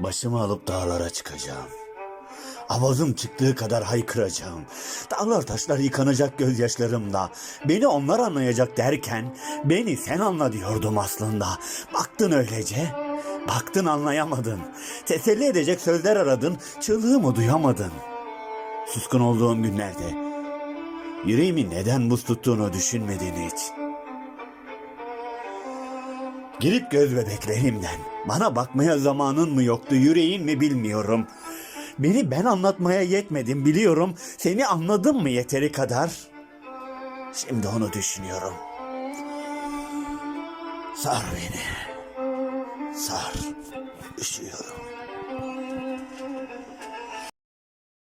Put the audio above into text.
Başımı alıp dağlara çıkacağım. Avazım çıktığı kadar haykıracağım. Dağlar taşlar yıkanacak gözyaşlarımla. Beni onlar anlayacak derken beni sen anla diyordum aslında. Baktın öylece. Baktın anlayamadın. Teselli edecek sözler aradın. Çığlığımı duyamadın. Suskun olduğum günlerde yüreğimi neden buz tuttuğunu düşünmedin hiç. Girip göz bebeklerimden bana bakmaya zamanın mı yoktu yüreğin mi bilmiyorum. Beni ben anlatmaya yetmedim biliyorum. Seni anladım mı yeteri kadar? Şimdi onu düşünüyorum. Sar beni. Sar. Üşüyorum.